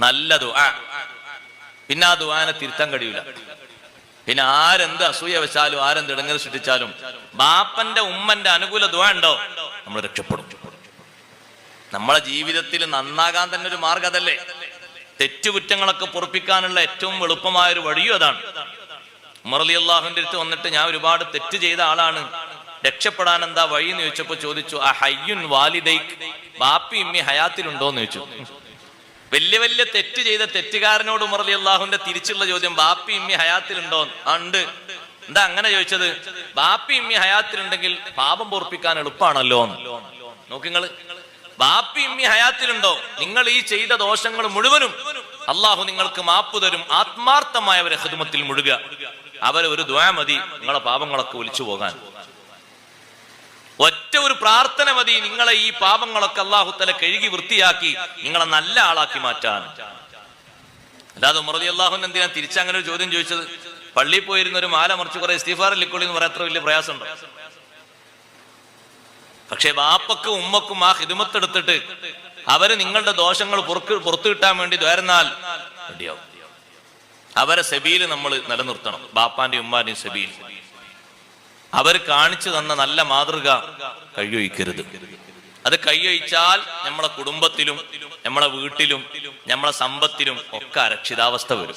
നല്ല ദുആ. പിന്നെ ആ ദുആനെ തിരുത്താൻ കഴിയൂല. പിന്നെ ആരെന്ത് അസൂയ വെച്ചാലും ആരെന്ത് ഇടങ്ങൾ സൃഷ്ടിച്ചാലും ബാപ്പന്റെ ഉമ്മന്റെ അനുകൂല ദുആ ഉണ്ടോ? നമ്മൾ രക്ഷപ്പെടും. നമ്മളെ ജീവിതത്തിൽ നന്നാകാൻ തന്നെ ഒരു മാർഗം അതല്ലേ? തെറ്റുകുറ്റങ്ങളൊക്കെ പൊറപ്പിക്കാനുള്ള ഏറ്റവും എളുപ്പമായ ഒരു വഴിയും അതാണ്. ഉമർ അലി അള്ളാഹുവിന്റെ അടുത്ത് വന്നിട്ട് ഞാൻ ഒരുപാട് തെറ്റ് ചെയ്ത ആളാണ്. രക്ഷപ്പെടാൻ എന്താ വഴി എന്ന് ചോദിച്ചപ്പോ ചോദിച്ചു ആ ഹയ്യുൻ വാലിദൈക്ക് ബാപ്പി ഇമ്മി ഹയാത്തിലുണ്ടോ എന്ന് ചോദിച്ചു. വലിയ വലിയ തെറ്റ് ചെയ്ത തെറ്റുകാരനോട് ഉമർ അലി തിരിച്ചുള്ള ചോദ്യം ബാപ്പി ഇമ്മി ഹയാത്തിലുണ്ടോ? ഉണ്ടോ. എന്താ അങ്ങനെ ചോദിച്ചത്? ബാപ്പി ഇമ്മി ഹയാത്തിലുണ്ടെങ്കിൽ പാപം പൊറപ്പിക്കാൻ എളുപ്പമാണല്ലോ നോക്കി നോക്കിങ്ങൾ ബാപ്പി ഇമ്മി ഹയാത്തിലുണ്ടോ? നിങ്ങൾ ഈ ചെയ്ത ദോഷങ്ങൾ മുഴുവനും അള്ളാഹു നിങ്ങൾക്ക് മാപ്പ് തരും. ആത്മാർത്ഥമായ ഒരു ഹൃദമത്തിൽ മുഴുക അവരെ ഒരു ദ്വാ മതി നിങ്ങളെ പാപങ്ങളൊക്കെ ഒലിച്ചു പോകാൻ. ഒറ്റ ഒരു പ്രാർത്ഥന മതി. നിങ്ങളെ ഈ പാപങ്ങളൊക്കെ അള്ളാഹുത്തല കഴുകി വൃത്തിയാക്കി നിങ്ങളെ നല്ല ആളാക്കി മാറ്റാൻ. അല്ലാതെ മുറലി അള്ളാഹുൻ എന്തിനാ തിരിച്ചങ്ങനെ ഒരു ചോദ്യം ചോദിച്ചത്? പള്ളിയിൽ പോയിരുന്ന ഒരു മാല മറിച്ച് കുറെ ഇസ്തീഫാർ ലിക്കൊള്ളി എന്ന് പറയാൻ അത്ര വലിയ പ്രയാസമുണ്ടോ? പക്ഷെ ബാപ്പക്കും ഉമ്മക്കും ആ ഹിതുമത്തെടുത്തിട്ട് അവർ നിങ്ങളുടെ ദോഷങ്ങൾ പുറക്ക് പുറത്തു കിട്ടാൻ വേണ്ടി ദ്വാരുന്നാൽ അവരെ സെബിയിൽ നമ്മൾ നിലനിർത്തണം. ബാപ്പാന്റെയും ഉമ്മാന്റെയും സെബീൽ അവർ കാണിച്ചു തന്ന നല്ല മാതൃക കയ്യൊഴിക്കരുത് അത് കൈയൊഴിച്ചാൽ നമ്മളെ കുടുംബത്തിലും നമ്മളെ വീട്ടിലും നമ്മളെ സമ്പത്തിലും ഒക്കെ അരക്ഷിതാവസ്ഥ വരും.